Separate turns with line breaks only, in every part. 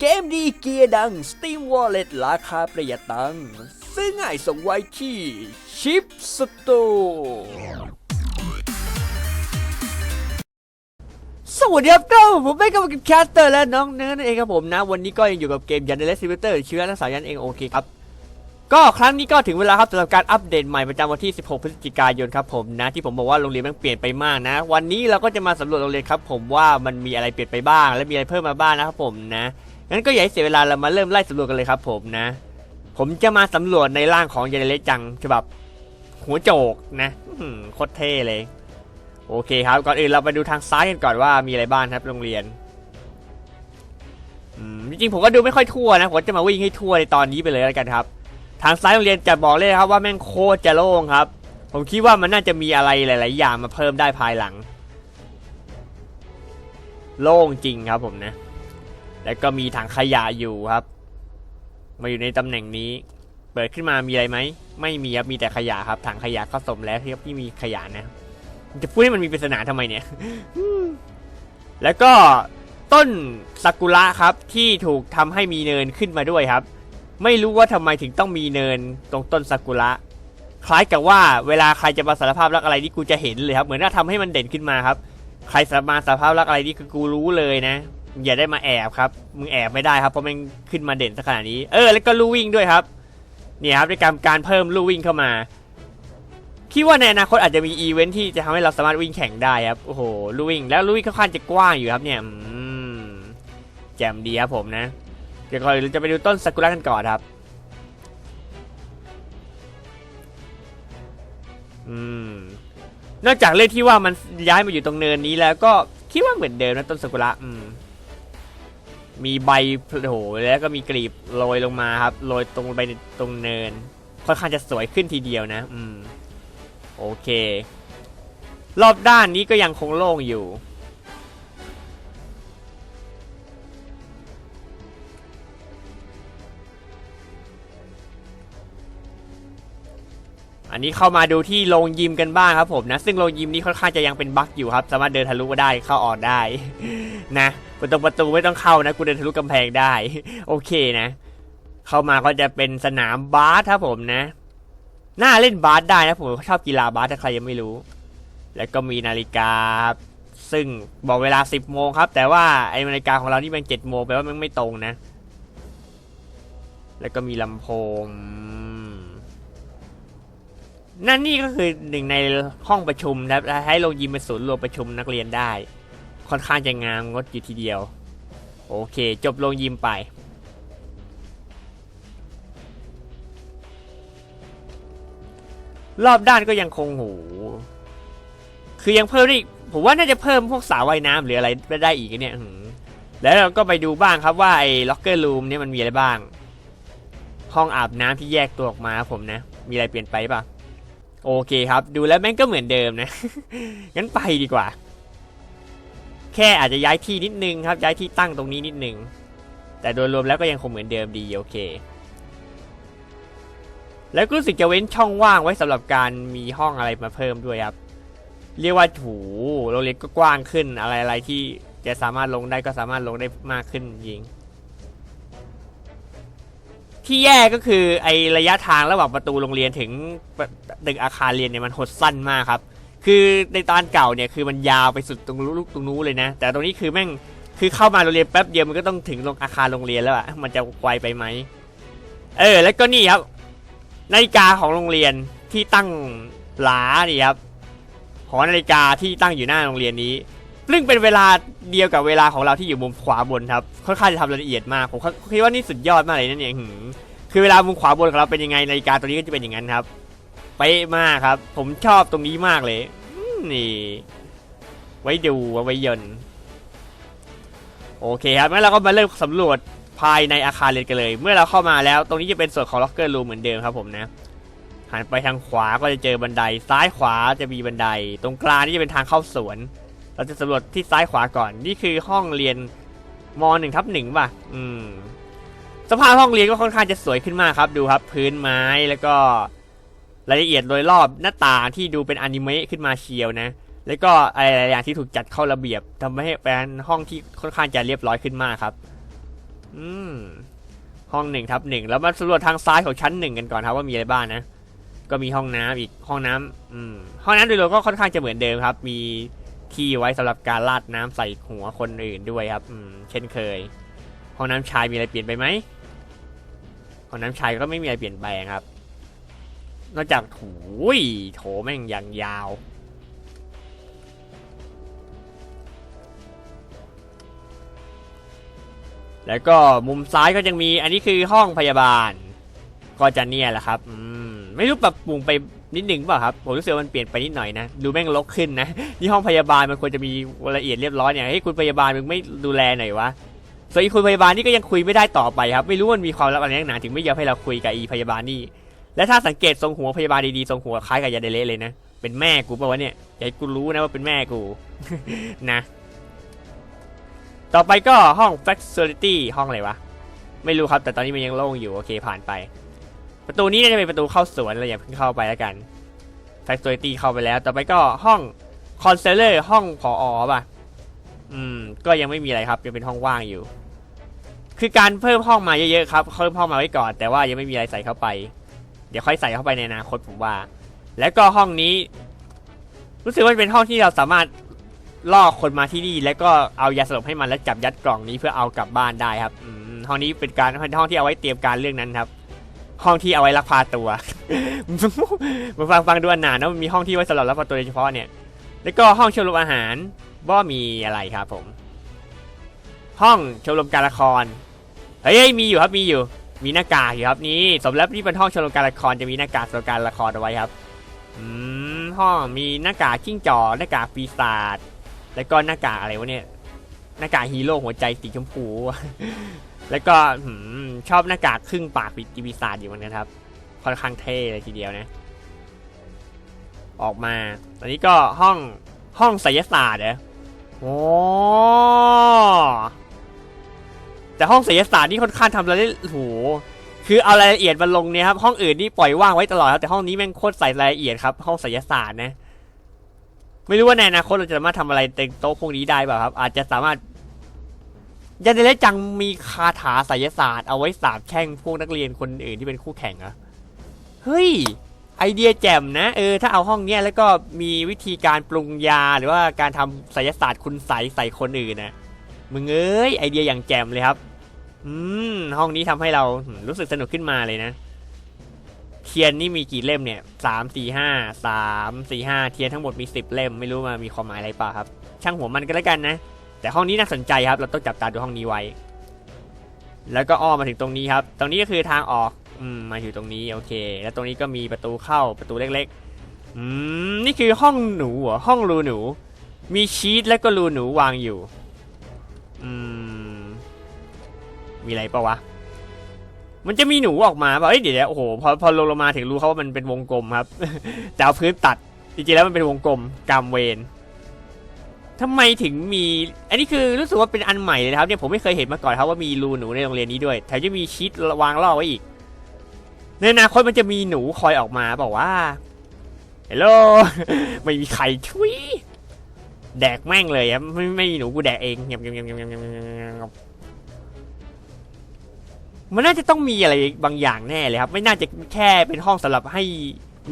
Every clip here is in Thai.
เกมดีเกียร์ดัง Steam Wallet ราคาประหยัดตังค์ซื้อง่ายส่งไวที่ชิปสโตสวัสดีครับก็ผมเป็นกับแคสเตอร์และน้องเนื้อนั่นเองครับผมนะ วันนี้ก็ยังอยู่กับเกมยันเดลซิมิเตอร์เชื้อและสายยันเองโอเคครับ ก็ครั้งนี้ก็ถึงเวลาครับสำหรับการอัปเดตใหม่ประจำวันที่ 16 พฤศจิกายนครับผมนะ ที่ผมบอกว่าโรงเรียนมันเปลี่ยนไปมากนะ วันนี้เราก็จะมาสำรวจโรงเรียนครับผมว่ามันมีอะไรเปลี่ยนไปบ้าง และมีอะไรเพิ่มมาบ้างนะครับผมนะ งั้นก็อย่าให้เสียเวลาเรามาเริ่มไล่สำรวจกันเลยครับผมนะ ผมจะมาสำรวจในร่างของยาเดเลจังฉบับหัวโจกนะโคตรเท่เลย โอเคครับ ก่อนอื่นเราไปดูทางซ้ายกันก่อนว่ามีอะไรบ้างครับโรงเรียนจริงๆผมก็ดูไม่ค่อยทั่วนะผมจะมาวิ่งให้ทั่วในตอนนี้ไปเลยแล้วกันครับ ทางซ้ายโรงเรียนจะบอกเลยครับว่าแม่งโคตรจะโล่งครับ ผมคิดว่ามันน่าจะมีอะไรหลาย ๆ อย่างมาเพิ่มได้ภายหลัง โล่งจริงครับผมนะ แล้วก็มีถังขยะอยู่ครับ มาอยู่ในตำแหน่งนี้ เปิดขึ้นมามีอะไรไหม ไม่มีครับ มีแต่ขยะครับ ถังขยะก็สมแล้วที่ที่มีขยะนะจะพูดให้มันมีปริศนาทำไมเนี่ย แล้วก็ต้นซากุระครับที่ถูกทำให้มีเนินขึ้นมาด้วยครับ ไม่รู้ว่าทำไมถึงต้องมีเนินตรงต้นซากุระคล้ายกับว่าเวลาใครจะมาสารภาพรักอะไรนี่กูจะเห็นเลยครับ เหมือนว่าทำให้มันเด่นขึ้นมาครับ ใครสามาสารภาพรักอะไรนี่คือกูรู้เลยนะ อย่าได้มาแอบครับ มึงแอบไม่ได้ครับเพราะมันขึ้นมาเด่นสักขนาดนี้ เออ แล้วก็ลู่วิ่งด้วยครับ เนี่ยครับในการการเพิ่มลู่วิ่งเข้ามา คิดว่าในอนาคตอาจจะมีอีเวนท์ที่จะทำให้เราสามารถวิ่งแข่งได้ครับ โอ้โห ลู่วิ่ง แล้วลู่วิ่งค่อนข้างจะกว้างอยู่ครับเนี่ยอืมแจ่มดีครับผมนะ เดี๋ยวก่อนจะไปดูต้นซากุระกันก่อนครับ อืม นอกจากเรื่องที่ว่ามันย้ายมาอยู่ตรงเนินนี้แล้วก็คิดว่าเหมือนเดิมนะต้นซากุระ อืม มีใบโผล่แล้วก็มีกลีบโรยลงมาครับโรยตรงไปตรงเนิน ค่อนข้างจะสวยขึ้นทีเดียวนะ อืม โอเค รอบด้านนี้ก็ยังคงโล่งอยู่ อันนี้เข้ามาดูที่โรงยิมกันบ้างครับผมนะ ซึ่งโรงยิมนี้ค่อนข้างจะยังเป็นบั๊กอยู่ครับ สามารถเดินทะลุก็ได้เข้าออกได้ นะ ประตูประตูไม่ต้องเข้านะกูเดินทะลุกำแพงได้ โอเคนะ เข้ามาก็จะเป็นสนามบาสครับผมนะ น่าเล่นบาสได้นะผมชอบกีฬาบาสถ้าใครยังไม่รู้ แล้วก็มีนาฬิกา ซึ่งบอกเวลา 10โมงครับ แต่ว่าไอ้นาฬิกาของเรานี่มัน7โมงแปลว่ามันไม่ตรงนะ แล้วก็มีลำโพงนั่นนี่ก็คือหนึ่งในห้องประชุมนะครับและให้โรงยิมเป็นศูนย์รวมประชุมนักเรียนได้ ค่อนข้างจะงามงดอยู่ทีเดียว โอเค จบโรงยิมไป รอบด้านก็ยังคงหู คือยังเพิ่มได้อีกผมว่าน่าจะเพิ่มพวกสระว่ายน้ำหรืออะไรได้อีกเนี่ยแล้วเราก็ไปดูบ้างครับว่าไอ้ล็อกเกอร์รูมเนี่ยมันมีอะไรบ้าง ห้องอาบน้ำที่แยกตัวออกมาผมนะ มีอะไรเปลี่ยนไปปะโอเคครับ ดูแล้วแม่งก็เหมือนเดิมนะ งั้นไปดีกว่า แค่อาจจะย้ายที่นิดนึงครับ ย้ายที่ตั้งตรงนี้นิดนึง แต่โดยรวมแล้วก็ยังคงเหมือนเดิมดีโอเค แล้วก็รู้สึกจะเว้นช่องว่างไว้สำหรับการมีห้องอะไรมาเพิ่มด้วยครับ เรียกว่าถูโรงเรียนก็กว้างขึ้นอะไรอะไรที่จะสามารถลงได้ก็สามารถลงได้มากขึ้นจริง ที่แย่ก็คือไอระยะทางระหว่างประตูโรงเรียนถึงตึกอาคารเรียนเนี่ยมันหดสั้นมากครับ คือในตอนเก่าเนี่ยคือมันยาวไปสุดตรงลูกตรงนู้นเลยนะ แต่ตรงนี้คือแม่งคือเข้ามาโรงเรียนแป๊บเดียวมันก็ต้องถึงโรงอาคารโรงเรียนแล้วอะมันจะไวไปไหมเออ แล้วก็นี่ครับนาฬิกาของโรงเรียนที่ตั้งหลานี่ครับหอนาฬิกาที่ตั้งอยู่หน้าโรงเรียนนี้ ซึ่งเป็นเวลาเดียวกับเวลาของเราที่อยู่มุมขวาบนครับค่อนข้างจะทำรายละเอียดมากผมคิดว่านี่สุดยอดมากเลยนั่นเองคือเวลามุมขวาบนของเราเป็นยังไงนาฬิกาตัวนี้ก็จะเป็นอย่างนั้นครับ เป๊ะมากครับ ผมชอบตรงนี้มากเลยนี่ ไว้ดูไว้ยนโอเคครับงั้นเราก็มาเริ่มสำรวจภายในอาคารเรียนกันเลย เมื่อเราเข้ามาแล้ว ตรงนี้จะเป็นส่วนของล็อกเกอร์รูมเหมือนเดิมครับผมนะหันไปทางขวาก็จะเจอบันได ซ้ายขวาจะมีบันได ตรงกลางนี่จะเป็นทางเข้าสวน เราจะสำรวจที่ซ้ายขวาก่อน นี่คือห้องเรียนมหนึ่งทับหนึ่งป่ะ อืม สภาพห้องเรียนก็ค่อนข้างจะสวยขึ้นมากครับ ดูครับ พื้นไม้แล้วก็ รายละเอียดโดยรอบหน้าต่างที่ดูเป็นอนิเมะขึ้นมาเชียวนะ แล้วก็อะไรหลายอย่างที่ถูกจัดเข้าระเบียบทำให้เป็นห้องที่ค่อนข้างจะเรียบร้อยขึ้นมากครับ อืม ห้องหนึ่งทับหนึ่งแล้วมาสำรวจทางซ้ายของชั้นหนึ่งกันก่อนครับว่ามีอะไรบ้างนะ ก็มีห้องน้ำอีกห้องน้ำอืม ห้องน้ำโดยรวมก็ค่อนข้างจะเหมือนเดิมครับ มีที่ไว้สำหรับการราดน้ำใส่หัวคนอื่นด้วยครับ อืม เช่นเคย ห้องน้ำชายมีอะไรเปลี่ยนไปไหมห้องน้ำชายก็ไม่มีอะไรเปลี่ยนแปลงครับ นอกจากถูยโถแม่งอย่างยาว แล้วก็มุมซ้ายก็ยังมีอันนี้คือห้องพยาบาล ก็จะเนี่ยแหละครับอืมไม่รู้ปรับปรุงไปนิดหนึ่งเปล่าครับ ผมรู้สึกว่ามันเปลี่ยนไปนิดหน่อยนะดูแม่งลกขึ้นนะที่ห้องพยาบาลมันควรจะมีรายละเอียดเรียบร้อยเนี่ยเฮ้ยคุณพยาบาลมึงไม่ดูแลหน่อยวะส่วนอีคุณพยาบาลนี่ก็ยังคุยไม่ได้ต่อไปครับ ไม่รู้มันมีความลับอะไรนักหนาถึงไม่ยอมให้เราคุยกับอีพยาบาลนี่ และถ้าสังเกตทรงหัวพยาบาลดีๆทรงหัวคล้ายกับยาเดเละเลยนะ เป็นแม่กูป่าวะเนี่ยอย่าให้กูรู้นะว่าเป็นแม่กู นะ ต่อไปก็ห้อง facility ห้องอะไรวะ ไม่รู้ครับ แต่ตอนนี้มันยังโล่งอยู่ โอเคผ่านไป ประตูนี้น่าจะเป็นประตูเข้าสวนเราอย่าเพิ่งเข้าไปแล้วกัน facility เข้าไปแล้ว ต่อไปก็ห้อง counselor ห้องผอป่ะ อืม ก็ยังไม่มีอะไรครับยังเป็นห้องว่างอยู่ คือการเพิ่มห้องมาเยอะๆครับเพิ่มห้องมาไว้ก่อน แต่ว่ายังไม่มีอะไรใส่เข้าไป ดี๋ยวค่อยใส่เข้าไปในอนาคตผมว่า แล้วก็ห้องนี้ รู้สึกว่าเป็นห้องที่เราสามารถล่อคนมาที่นี่ แล้วก็เอายาสลบให้มันแล้วจับยัดกล่องนี้เพื่อเอากลับบ้านได้ครับห้องนี้เป็นการเป็นห้องที่เอาไว้เตรียมการเรื่องนั้นครับ ห้องที่เอาไว้ลักพาตัวมาฟังฟังดูอันหนานะมันมีห้องที่ไว้สำหรับลักพาตัวโดยเฉพาะเนี่ย แล้วก็ห้องชมรมอาหารว่ามีอะไรครับผม ห้องชมรมการละครเฮ้ยมีอยู่ครับมีอยู่ มีหน้ากากอยู่ครับนี่สมแล้วที่เป็นห้องชมรมการละครจะมีหน้ากากสำหรับการละครเอาไว้ครับอืมห้องมีหน้ากากจิ้งจอกหน้ากากปีศาจแล้วก็หน้ากากอะไรวะเนี่ยหน้ากากฮีโร่หัวใจสีชมพู แล้วก็หืมชอบหน้ากากครึ่งปากปีศาจอยู่เหมือนกันครับค่อนข้างเท่เลยทีเดียวนะ ออกมา ตอนนี้ก็ห้องห้องไสยศาสตร์เหรอโอ้ แต่ห้องไสยศาสตร์นี่ค่อนข้างทำอะไรได้โอ้โหคือเอารายละเอียดมาลงเนี่ยครับห้องอื่นนี่ปล่อยว่างไว้ตลอดครับแต่ห้องนี้แม่งโคตรใส่รายละเอียดครับห้องศิลศาสตร์นะ ไม่รู้ว่าในอนาคตเราจะสามารถทำอะไรเต็งโต๊ะพวกนี้ได้เปล่าครับ อาจจะสามารถยันเดเลจังมีคาถาศิลศาสตร์เอาไว้สาบแช่งพวกนักเรียนคนอื่นที่เป็นคู่แข่งเหรอะเฮ้ย ไอเดียแจ่มนะเออถ้าเอาห้องเนี้ยแล้วก็มีวิธีการปรุงยาหรือว่าการทำศิลศาสตร์คุณใสใส่คนอื่นนะ มึงเอ้ยไอเดียอย่างแจ่มเลยครับ อืมห้องนี้ทำให้เรารู้สึกสนุกขึ้นมาเลยนะ เทียนนี่มีกี่เล่มเนี่ยสามสี่ห้าสามสี่ห้าเทียนทั้งหมดมีสิบเล่มไม่รู้มามีความหมายอะไรเปล่าครับ ช่างหัวมันก็แล้วกันนะ แต่ห้องนี้น่าสนใจครับ เราต้องจับตาดูห้องนี้ไว้ แล้วก็อ้อมมาถึงตรงนี้ครับ ตรงนี้ก็คือทางออก อืมมาอยู่ตรงนี้โอเค แล้วตรงนี้ก็มีประตูเข้าประตูเล็ก ๆ อืมนี่คือห้องหนูเหรอห้องรูหนู มีชีตแล้วก็รูหนูวางอยู่ อืม มีอะไรปะวะ มันจะมีหนูออกมาป่ะเอ้ยเดี๋ยวโอ้โหพอพอลงลงมาถึงรู้เขาว่ามันเป็นวงกลมครับแต่เอาพื้นตัดจริงๆแล้วมันเป็นวงกลมกามเวนทำไมถึงมี อันนี้คือรู้สึกว่าเป็นอันใหม่เลยครับเนี่ยผมไม่เคยเห็นมาก่อนครับว่ามีรูหนูในโรงเรียนนี้ด้วยแถมจะมีชีตวางล่อไว้อีกในอนาคตมันจะมีหนูคอยออกมาบอกว่าเฮลโลไม่มีใครช่วย แดกแม่งเลยครับไม่ไม่มีหนูกูแดกเองเงียบเงียบเงียบเงียบเงียบเงียบเงียบมันน่าจะต้องมีอะไรบางอย่างแน่เลยครับ ไม่น่าจะแค่เป็นห้องสำหรับให้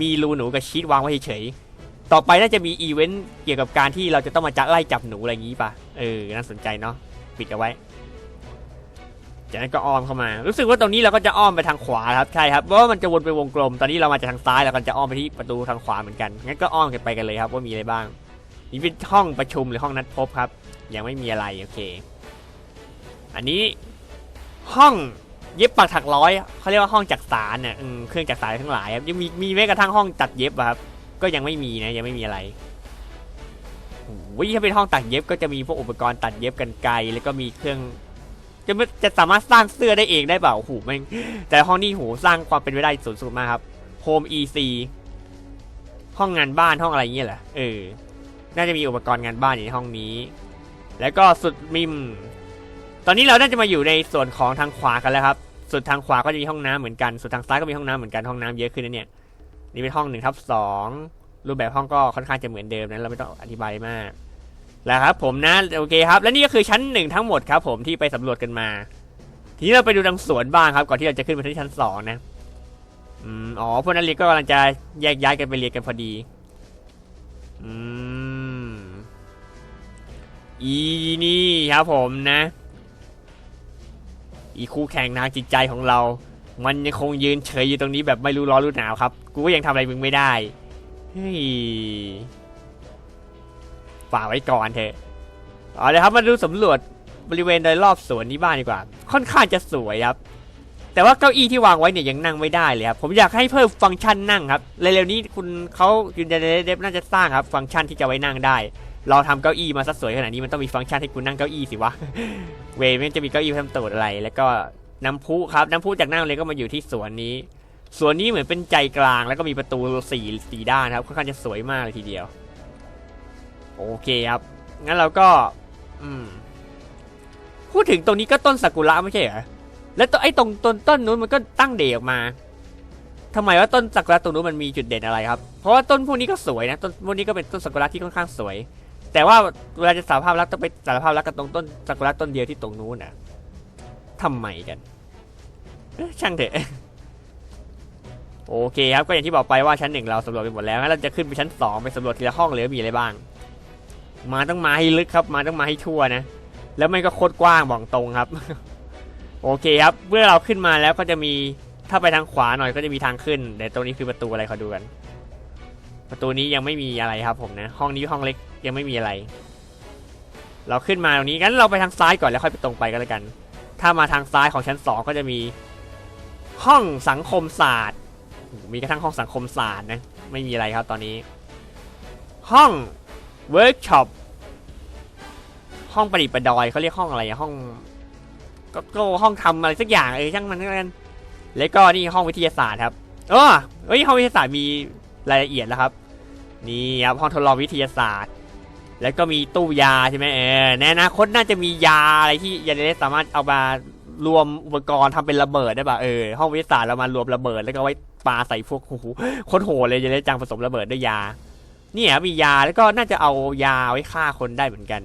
มีรูหนูกับชีตวางไว้เฉยๆต่อไปน่าจะมีอีเวนต์เกี่ยวกับการที่เราจะต้องมาจับไล่จับหนูอะไรอย่างนี้ป่ะเออน่าสนใจเนาะปิดเอาไว้จากนั้นก็อ้อมเข้ามา รู้สึกว่าตรงนี้เราก็จะอ้อมไปทางขวาครับ ใช่ครับเพราะว่ามันจะวนไปวงกลม ตอนนี้เรามาจากทางซ้ายแล้วก็จะอ้อมไปที่ประตูทางขวาเหมือนกัน งั้นก็อ้อมกันไปกันเลยครับว่ามีอะไรบ้าง นี่เป็นห้องประชุมหรือห้องนัดพบครับ ยังไม่มีอะไรโอเค อันนี้ห้องเย็บปักถักร้อยเขาเรียกว่าห้องจักสารเนี่ยเครื่องจักสารทั้งหลายครับยังมีมีแม้กระทั่งห้องตัดเย็บครับ ก็ยังไม่มีนะยังไม่มีอะไรโอ้ยถ้าเป็นห้องตัดเย็บก็จะมีพวกอุปกรณ์ตัดเย็บกันไกลแล้วก็มีเครื่อง จะจะสามารถสร้างเสื้อได้เองได้เปล่าโอ้โหแม่งแต่ห้องนี้โหสร้างความเป็นไปได้สูงสุดมากครับ Home EC ห้องงานบ้านห้องอะไรเงี้ยเหรอเออ น่าจะมีอุปกรณ์งานบ้านอยู่ในห้องนี้ แล้วก็สุดมิม ตอนนี้เราน่าจะมาอยู่ในส่วนของทางขวากันแล้วครับส่วนทางขวาก็จะมีห้องน้ำเหมือนกันส่วนทางซ้ายก็มีห้องน้ำเหมือนกัน ห้องน้ำเยอะขึ้นนะเนี่ย นี่เป็นห้องหนึ่งทับสองรูปแบบห้องก็ค่อนข้างจะเหมือนเดิมนะเราไม่ต้องอธิบายมาก แล้วครับ ผมนะ โอเคครับ และนี่ก็คือชั้นหนึ่งทั้งหมดครับ ผมที่ไปสำรวจกันมาททีนี้เราไปดูทางสวนบ้างครับ ก่อนที่เราจะขึ้นไปที่ชั้นสองนะ อืม อ๋อ พวกนักเรียนก็กำลังจะแยกย้ายกันไปเรียนกันพอดี อืม อีนี่ครับผมนะ อีคู่แข่งทางจิตใจของเรา มันยังคงยืนเฉยอยู่ตรงนี้แบบไม่รู้ร้อนรู้หนาวครับ กูก็ยังทำอะไรมึงไม่ได้ เฮ้ยฝากไว้ก่อนเถอะเอาเลยครับมาดูสำรวจบริเวณโดยรอบสวนนี้บ้านดีกว่า ค่อนข้างจะสวยครับ แต่ว่าเก้าอี้ที่วางไว้เนี่ยยังนั่งไม่ได้เลยครับ ผมอยากให้เพิ่มฟังก์ชันนั่งครับ เร็วๆนี้คุณเขายูนเดเดฟน่าจะสร้างครับ ฟังก์ชันที่จะไว้นั่งได้ เราทำเก้าอี้มาซะสวยขนาดนี้มันต้องมีฟังก์ชันให้คุณนั่งเก้าอี้สิวะ เวมันจะมีเก้าอี้ทำตูดอะไร แล้วก็น้ำพุครับ น้ำพุจากนั่งเลยก็มาอยู่ที่สวนนี้ สวนนี้เหมือนเป็นใจกลางแล้วก็มีประตูสี่สีด้านครับค่อนข้างจะสวยมากเลยทีเดียว โอเคครับ งั้นเราก็ อืม พูดถึงตรงนี้ก็ต้นซากุระไม่ใช่เหรอ แล้วตัวไอ้ตรงต้นต้นนู้นมันก็ตั้งเดออกมาทำไมว่าต้นซากุระตรงนู้นมันมีจุดเด่นอะไรครับ เพราะว่าต้นพวกนี้ก็สวยนะ ต้นพวกนี้ก็เป็นต้นซากุระที่ค่อนข้างสวย แต่ว่าเวลาจะสารภาพรักต้องไปสารภาพรักกับตรงต้นซากุระต้นเดียวที่ตรงนู้นน่ะทำไมกันช่างเถอะโอเคครับก็อย่างที่บอกไปว่าชั้นหนึ่งเราสำรวจไปหมดแล้วงั้นเราจะขึ้นไปชั้นสองไปสำรวจทีละห้องเลยมีอะไรบ้าง มาต้องมาให้ลึกครับ มาต้องมาให้ทั่วนะ แล้วมันก็โคตรกว้างบอกตรงครับ โอเคครับเมื่อเราขึ้นมาแล้วก็จะมีถ้าไปทางขวาหน่อยก็จะมีทางขึ้นแต่ตรงนี้คือประตูอะไรขอดูกัน ประตูนี้ยังไม่มีอะไรครับผมนะ ห้องนี้ห้องเล็กยังไม่มีอะไร เราขึ้นมาตรงนี้งั้นเราไปทางซ้ายก่อนแล้วค่อยไปตรงไปก็แล้วกัน ถ้ามาทางซ้ายของชั้นสองก็จะมี ห้องสังคมศาสตร์ มีกระทั่งห้องสังคมศาสตร์นะ ไม่มีอะไรครับตอนนี้ ห้องเวิร์กช็อปห้องประดิษฐ์ประดอยเขาเรียกห้องอะไรห้องก็ก็ห้องทำอะไรสักอย่างเออช่างมันกันแล้วก็นี่ห้องวิทยาศาสตร์ครับเออเฮ้ยห้องวิทยาศาสตร์มีรายละเอียดแล้วครับ นี่ครับห้องทดลองวิทยาศาสตร์ แล้วก็มีตู้ยาใช่ไหมเออในอนาคตน่าจะมียาอะไรที่ยาเดสามารถเอามารวมอุปกรณ์ทำเป็นระเบิดได้ป่ะเออห้องวิทยาศาสตร์เรามารวมระเบิดแล้วก็ไว้ปาใส่พวกโอ้โหโคตรโหดเลยยาเดสจังผสมระเบิดด้วยยา เนี่ยมียาแล้วก็น่าจะเอายาไว้ฆ่าคนได้เหมือนกัน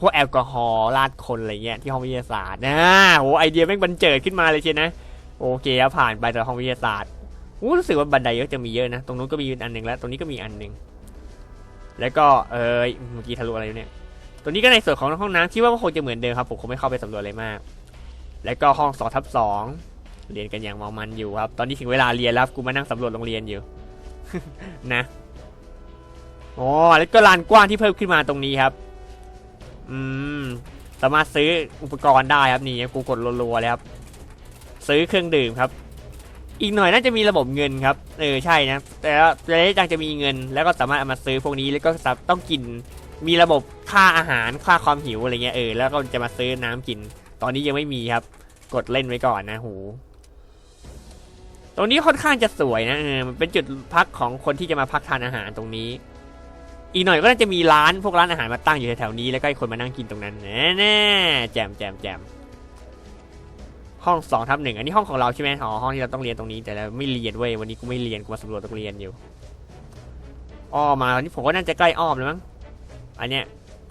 พวกแอลกอฮอล์ราดคนอะไรเงี้ยที่ห้องวิทยาศาสตร์นะโหไอเดียแม่งบันเจิดขึ้นมาเลยเชียนะโอเคผ่านไปแต่ห้องวิทยาศาสตร์รู้สึกว่าบันไดก็จะมีเยอะนะ ตรงนู้นก็มีอันหนึ่งแล้ว ตรงนี้ก็มีอันหนึ่ง แล้วก็เออเมื่อกี้ทะลุอะไรอยู่เนี่ย ตัวนี้ก็ในส่วนของห้องน้ำคิดว่าคงจะเหมือนเดิมครับผมคงไม่เข้าไปสำรวจอะไรมาก แล้วก็ห้องสองทับสองเรียนกันอย่างเมามันอยู่ครับ ตอนนี้ถึงเวลาเรียนแล้วกูมานั่งสำรวจโรงเรียนอยู่ นะอ๋อแล้วก็ลานกว้างที่เพิ่มขึ้นมาตรงนี้ครับ อืมสามารถซื้ออุปกรณ์ได้ครับนี่กูกดรัวๆเลยครับ ซื้อเครื่องดื่มครับ อีกหน่อยน่าจะมีระบบเงินครับ เออใช่นะ แต่ว่าระยะจังจะมีเงิน แล้วก็สามารถเอามาซื้อพวกนี้แล้วก็ต้องกิน มีระบบค่าอาหารค่าความหิวอะไรเงี้ยเออแล้วก็จะมาซื้อน้ำกิน ตอนนี้ยังไม่มีครับ กดเล่นไว้ก่อนนะหู ตรงนี้ค่อนข้างจะสวยนะเออมันเป็นจุดพักของคนที่จะมาพักทานอาหารตรงนี้ อีกหน่อยก็น่าจะมีร้านพวกร้านอาหารมาตั้งอยู่แถวๆนี้แล้วก็ให้คนมานั่งกินตรงนั้นแน่แน่ๆแจมแจมแจม ห้องสองทับหนึ่งอันนี้ห้องของเราใช่ไหมอ๋อห้องที่เราต้องเรียนตรงนี้แต่เราไม่เรียนเว้ยวันนี้กูไม่เรียนกูมาสำรวจโรงเรียนอยู่อ้อมาตอนนี้ผมก็น่าจะใกล้อ้อมแล้วมั้งอันเนี้ย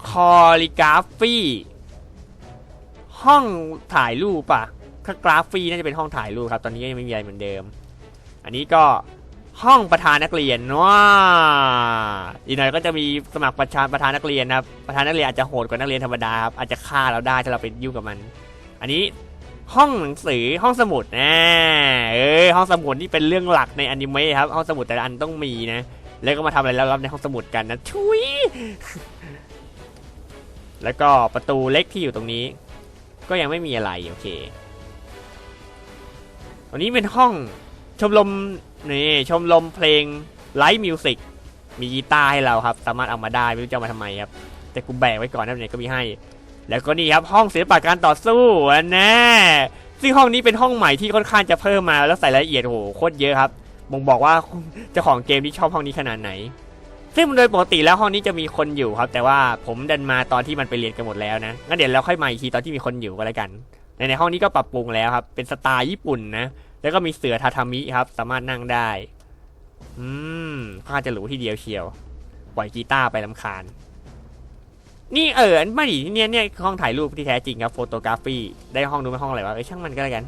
คอลิกราฟีห้องถ่ายรูปปะถ้ากราฟีน่าจะเป็นห้องถ่ายรูปครับ ตอนนี้ยังไม่มีอะไรเหมือนเดิม อันนี้ก็ห้องประธานนักเรียนว้าอีกหน่อยก็จะมีสมัครประธานประธานนักเรียนนะครับประธานนักเรียนอาจจะโหดกว่านักเรียนธรรมดาครับอาจจะฆ่าเราได้ถ้าเราไปยุ่งกับมัน อันนี้ ห้องหนังสือห้องสมุดนะเออห้องสมุดนี่เป็นเรื่องหลักในอนิเมะครับ ห้องสมุดแต่ละอันต้องมีนะ แล้วก็มาทำอะไรแล้วรับในห้องสมุดกันนะชุยแล้วก็ประตูเล็กที่อยู่ตรงนี้ ก็ยังไม่มีอะไรโอเคตรงนี้เป็นห้องชมรมนี่ชมรมเพลงไลฟ์มิวสิกมีกีตาร์ให้เราครับ สามารถเอามาได้ไม่รู้จะเอามาทำไมครับ แต่กูแบกไว้ก่อนนะเนี่ยก็มีให้ แล้วก็นี่ครับห้องศิลปะการต่อสู้นแน่ซึ่งห้องนี้เป็นห้องใหม่ที่ค่อนข้างจะเพิ่มมาแล้วใส่รายละเอียดโอ้โหโคตรเยอะครับบ่งบอกว่าเจ้าของเกมที่ชอบห้องนี้ขนาดไหน ซึ่งโดยปกติแล้วห้องนี้จะมีคนอยู่ครับ แต่ว่าผมดันมาตอนที่มันไปเรียนกันหมดแล้วนะงั้นเดี๋ยวเราค่อยมาอีกทีตอนที่มีคนอยู่ก็แล้วกันในในห้องนี้ก็ปรับปรุงแล้วครับ เป็นสไตล์ญี่ปุ่นนะแล้วก็มีเสือทาทามิครับ สามารถนั่งได้ อืมค่อนข้าจะหรูที่เดียวเชียว ปล่อยกีตาร์ไปลำคาญ นี่เออไม่ดิเนี่ยเนี่ยห้องถ่ายรูปที่แท้จริงครับโฟโตกราฟีได้ห้องดูไหมห้องอะไรวะเอ้ยช่างมันก็แล้วกัน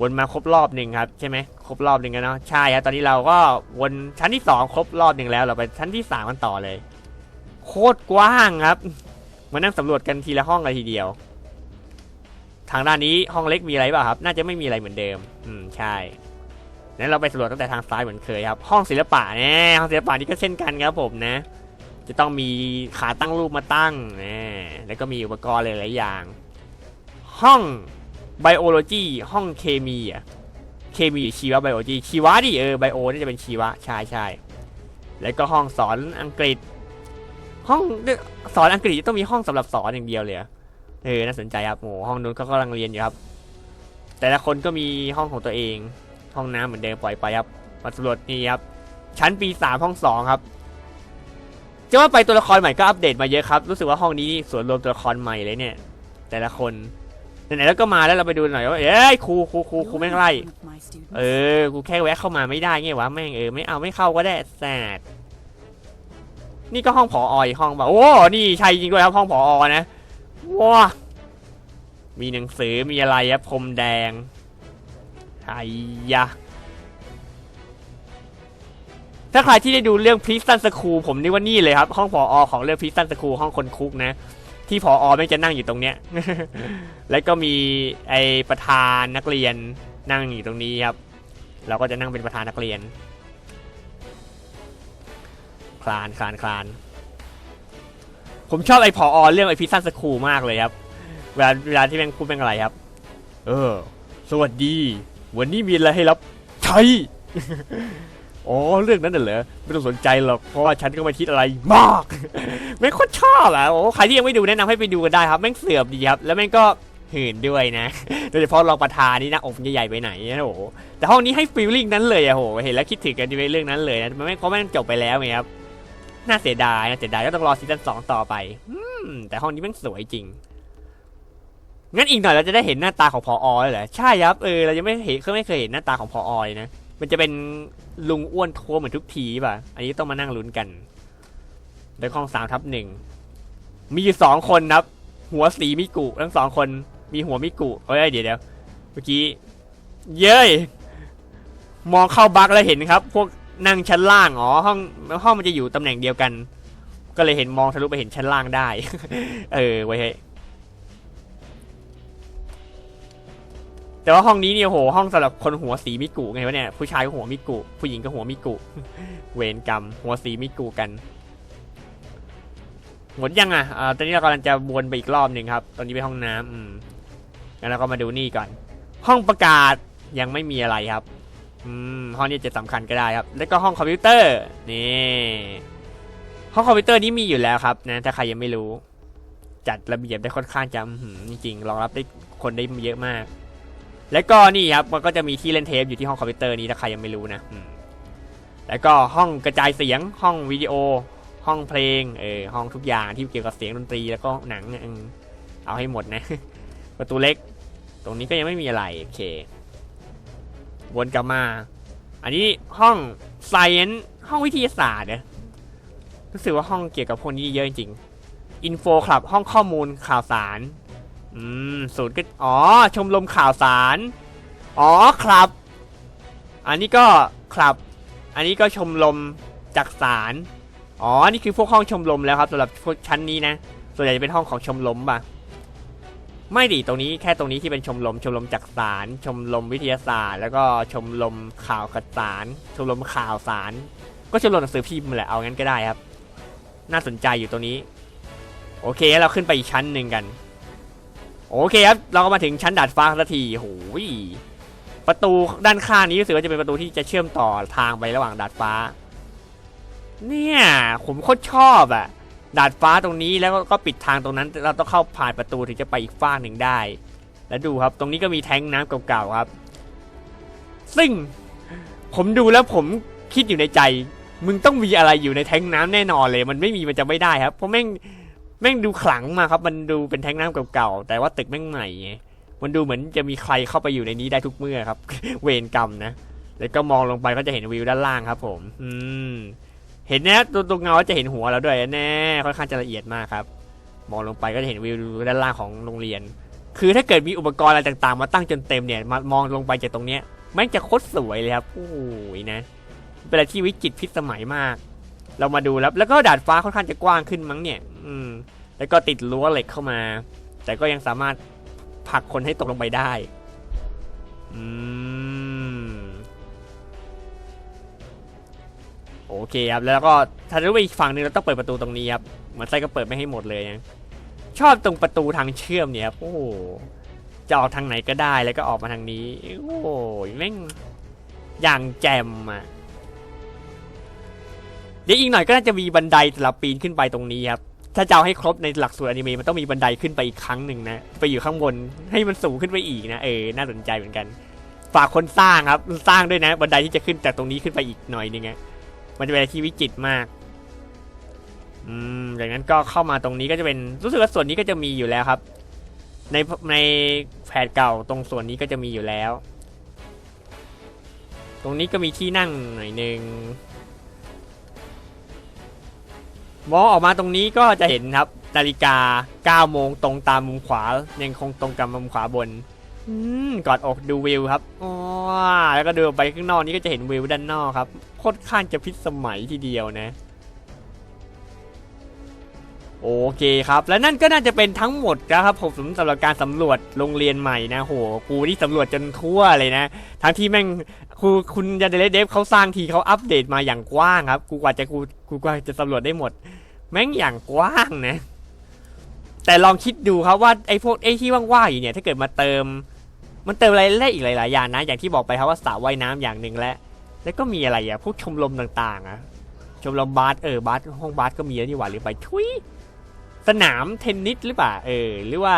วนมาครบรอบหนึ่งครับใช่ไหมครบรอบหนึ่งแล้วเนาะใช่ครับตอนนี้เราก็วนชั้นที่สองครบรอบหนึ่งแล้วเราไปชั้นที่สามกันต่อเลย โคตรกว้างครับมานั่งสำรวจกันทีละห้องเลยทีเดียว ทางด้านนี้ห้องเล็กมีอะไรเปล่าครับ น่าจะไม่มีอะไรเหมือนเดิม อืมใช่งั้นเราไปสำรวจตั้งแต่ทางซ้ายเหมือนเคยครับ ห้องศิลปะเนี่ยห้องศิลปะนี่ก็เช่นกันครับผมนะ จะต้องมีขาตั้งรูปมาตั้ง แล้วก็มีอุปกรณ์หลายๆอย่าง ห้องไบโอโลจีห้องเคมีอะเคมีชีวะไบโอโลจีชีวะดิเออไบโอนี่าจะเป็นชีวะใช่ใช่แล้วก็ห้องสอนอังกฤษ ห้องสอนอังกฤษต้องมีห้องสำหรับสอนอย่างเดียวเลยเออน่าสนใจครับโอ้ห้องนู้นเขากำลังเรียนอยู่ครับ แต่ละคนก็มีห้องของตัวเอง ห้องน้ำเหมือนเดิมปล่อยไปครับมาสำรวจนี่ครับชั้นปีสามห้องสองครับ จะว่าไปตัวละครใหม่ก็อัปเดตมาเยอะครับ รู้สึกว่าห้องนี้ส่วนรวมตัวละครใหม่เลยเนี่ย แต่ละคนไหนๆแล้วก็มาแล้วเราไปดูหน่อยว่าเอ้ยครูครูครูครูแม่งไล่เออกูแค่แวะเข้ามาไม่ได้ไงวะแม่งเออไม่เอาไม่เข้าก็ได้แสดนี่ก็ห้องผออีห้องแบบโอ้นี่ใช่จริงด้วยครับห้องผอนะว้ามีหนังสือมีอะไรครับพรมแดงไอ้ยะ ถ้าใครที่ได้ดูเรื่องพ r ิ s ซันสคูผมนี่ว่านี่เลยครับ ห้องผอของเรื่องพ r ิ s ซันสคูห้องคนคุกนะ ที่ผอไม่จะนั่งอยู่ตรงเนี้ย แล้วก็มีไอประธานนักเรียนนั่งอยู่ตรงนี้ครับ เราก็จะนั่งเป็นประธานนักเรียน คลานคลานคลาน ผมชอบไอผอเรื่องไอพิซซันสคูมากเลยครับ เวลาเวลาที่แม่งพูดแม่งอะไรครับ เออ สวัสดี วันนี้มีอะไรให้รับใช้ อ๋อเรื่องนั้นน่ะเหรอไม่ต้องสนใจหรอกเพราะว่าฉันก็ไม่คิดอะไรมากแม่งโคตรชอบอะโอ้ใครที่ยังไม่ดูแนะนำให้ไปดูกันได้ครับแม่งเสือบดีครับแล้วแม่งก็หื่นด้วยนะโดยเฉพาะรองประธานนี่นะอกใหญ่ๆไปไหนนะโอ้โหแต่ห้องนี้ให้ฟีลลิ่งนั้นเลยอะโหเห็นแล้วคิดถึงกันในเรื่องนั้นเลยนะมันไม่เพราะแม่งจบไปแล้วไงครับน่าเสียดายน่าเสียดายก็ต้องรอซีซั่นสองต่อไปอืมแต่ห้องนี้แม่งสวยจริงงั้นอีกหน่อยเราจะได้เห็นหน้าตาของพออเลยเหรอใช่ครับเออเรายังไม่เห็นเคยไม่เคยเห็นหน้าตาของพออเลยนะ มันจะเป็นลุงอ้วนทัวเหมือนทุกทีป่ะ อันนี้ต้องมานั่งลุ้นกันโดยห้องสามทับหนึ่ง มีสองคนครับ หัวสีมิกุทั้งสองคน มีหัวมิกุเอ้ยเดี๋ยวเดี๋ยวเมื่อกี้ เย้ย มองเข้าบักแล้วเห็นครับ พวกนั่งชั้นล่าง อ๋อ ห้องห้องมันจะอยู่ตำแหน่งเดียวกัน ก็เลยเห็นมองทะลุไปเห็นชั้นล่างได้ เออไว้ยเแต่ว่าห้องนี้เนี่ยโหห้องสำหรับคนหัวสีมิกุไงวะเนี่ยผู้ชายก็หัวมิกุผู้หญิงก็หัวมิกุเวรกรรม หัวสีมิกุกันหมดยังอะอ่าตอนนี้เรากำลังจะวนไปอีกรอบหนึ่งครับ ตอนนี้ไปห้องน้ำอืมงั้นเราก็มาดูนี่ก่อน ห้องประกาศยังไม่มีอะไรครับ อืมห้องนี้จะสำคัญก็ได้ครับ แล้วก็ห้องคอมพิวเตอร์นี่ห้องคอมพิวเตอร์นี้มีอยู่แล้วครับ นะ ถ้าใครยังไม่รู้ จัดระเบียบได้ค่อนข้างจะจริงๆรองรับได้คนได้เยอะมาก แล้วก็นี่ครับมันก็จะมีที่เล่นเทปอยู่ที่ห้องคอมพิวเตอร์นี้ถ้าใครยังไม่รู้นะแล้วก็ห้องกระจายเสียงห้องวิดีโอ ห้องเพลงเออห้องทุกอย่างที่เกี่ยวกับเสียงดนตรีแล้วก็หนังเอาให้หมดนะ ประตูเล็ก ตรงนี้ก็ยังไม่มีอะไรโอเควนกลับมา อันนี้ห้อง Science ห้องวิทยาศาสตร์เนี่ยรู้สึกว่าห้องเกี่ยวกับพวกนี้เยอะจริงอินโฟคลับห้องข้อมูลข่าวสาร อืมศูนย์ก็อ๋อ ชมรมข่าวสาร อ๋อครับ อันนี้ก็ครับ อันนี้ก็ชมรมจักสารอ๋อ นี่คือพวกห้องชมรมแล้วครับสำหรับพวกชั้นนี้นะ ส่วนใหญ่จะเป็นห้องของชมรมป่ะ ไม่ดิ ตรงนี้แค่ตรงนี้ที่เป็นชมรม ชมรมจักสาร ชมรมวิทยาศาสตร์ แล้วก็ชมรมข่าวกสาร ชมรมข่าวสาร ก็ชมรมหนังสือพิมพ์แหละ เอางั้นก็ได้ครับ น่าสนใจอยู่ตรงนี้ โอเค เราขึ้นไปอีกชั้นหนึ่งกัน โอเคครับ เราก็มาถึงชั้นดาดฟ้าสักทีโหยประตูด้านข้างนี้รู้สึกว่าจะเป็นประตูที่จะเชื่อมต่อทางไประหว่างดาดฟ้า เนี่ยผมโคตรชอบอะดาดฟ้าตรงนี้แล้วก็ปิดทางตรงนั้น เราต้องเข้าผ่านประตูถึงจะไปอีกฝั่งหนึ่งได้ แล้วดูครับ ตรงนี้ก็มีแทงน้ำเก่าๆครับ ซึ่งผมดูแล้วผมคิดอยู่ในใจ มึงต้องมีอะไรอยู่ในแทงน้ำแน่นอนเลย มันไม่มีมันจะไม่ได้ครับเพราะแม่ง แม่งดูขลังมาครับ มันดูเป็นแทงน้ำเก่าๆแต่ว่าตึกแม่งใหม่ไงมันดูเหมือนจะมีใครเข้าไปอยู่ในนี้ได้ทุกเมื่อครับ เวรกรรมนะ แล้วก็มองลงไปก็จะเห็นวิวด้านล่างครับ ผม อืม เห็นนะตัวตัวเงาจะเห็นหัวเราด้วยแน่ค่อนข้างจะละเอียดมากครับ มองลงไปก็จะเห็นวิวด้านล่างของโรงเรียน คือถ้าเกิดมีอุปกรณ์อะไรต่างๆ มาตั้งจนเต็มเนี่ยมามองลงไปจากตรงเนี้ยแม่งจะโคตรสวยเลยครับโอ้ยนะเป็นอะไรที่วิจิตรพิสมัยมาก เรามาดูแล้วแล้วก็ดาดฟ้าค่อนข้างจะกว้างขึ้นมั้งเนี่ย อืม แล้วก็ติดรั้วเหล็กเข้ามา แต่ก็ยังสามารถผลักคนให้ตกลงไปได้ อืม โอเคครับ แล้วก็ถ้ารู้ไปอีกฝั่งหนึงเราต้องเปิดประตูตรงนี้ครับเหมือนไส้ก็เปิดไม่ให้หมดเลยนะชอบตรงประตูทางเชื่อมเนี่ยครับโอ้จะออกทางไหนก็ได้แล้วก็ออกมาทางนี้ โอ้โหแม่งอย่างแจ่มอะ เดี๋ยวอีกหน่อยก็น่าจะมีบันไดสำหรับปีนขึ้นไปตรงนี้ครับถ้าจะเอาให้ครบในหลักสูตรอนิเมะมันต้องมีบันไดขึ้นไปอีกครั้งหนึ่งนะไปอยู่ข้างบนให้มันสูงขึ้นไปอีกนะเออน่าสนใจเหมือนกัน ฝากคนสร้างครับสร้างด้วยนะ บันไดที่จะขึ้นจากตรงนี้ขึ้นไปอีกหน่อยนึงอะมันจะเป็นอะไรที่วิจิตรมากอืมจากนั้นก็เข้ามาตรงนี้ก็จะเป็นรู้สึกว่าส่วนนี้ก็จะมีอยู่แล้วครับ ในในแผนเก่าตรงส่วนนี้ก็จะมีอยู่แล้ว ตรงนี้ก็มีที่นั่งหน่อยนึง มองออกมาตรงนี้ก็จะเห็นครับนาฬิกา 9 โมงตรงตามมุมขวา ยังคงตรงกับมุมขวาบนกอดอกดูวิวครับอ๋อแล้วก็เดินไปข้างนอกนี้ก็จะเห็นวิวด้านนอกครับค่อนข้างจะพิสมัยทีเดียวนะ โอเคครับ และนั่นก็น่าจะเป็นทั้งหมดนะครับผมสำหรับการสำรวจโรงเรียนใหม่นะโห กูนี่สำรวจจนทั่วเลยนะ ทั้งที่แม่ง คูคุณยันเดเลเดฟเขาสร้างทีเขาอัปเดตมาอย่างกว้างครับ กูกว่าจะกูกูกว่าจะสำรวจได้หมด แม่งอย่างกว้างนะ แต่ลองคิดดูครับว่าไอ้พวกไอ้ที่ว่างๆอยู่เนี่ย ถ้าเกิดมาเติม มันเติมอะไรได้อีกหลายๆอย่างนะ อย่างที่บอกไปครับว่าสระว่ายน้ำอย่างหนึ่งและ แล้วก็มีอะไรอะพวกชมรมต่างๆอะชมรมบาสเออบาสห้องบาสก็มีแล้วนี่หว่าหรือไปทุยสนามเทนนิสหรือเปล่าเออ หรือว่า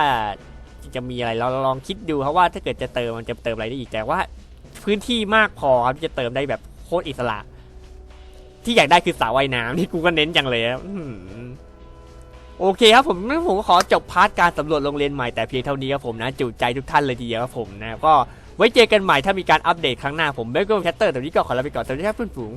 จะมีอะไรเราลองคิดดูครับว่าถ้าเกิดจะเติมมันจะเติมอะไรได้อีกแต่ว่า พื้นที่มากพอครับที่จะเติมได้แบบโคตรอิสระ ที่อยากได้คือสระว่ายน้ำที่กูก็เน้นจังเลยครับโอเคครับผมงั้นผมก็ขอจบพาร์ทการสำรวจโรงเรียนใหม่แต่เพียงเท่านี้ครับผมนะ จุใจทุกท่านเลยทีเดียวครับผมนะ ก็ไว้เจอกันใหม่ถ้ามีการอัปเดตครั้งหน้าผมเบเกิลแคตเตอร์แต่วันนี้ก็ขอลาไปก่อนสวัสดีครับเพื่อนฝูง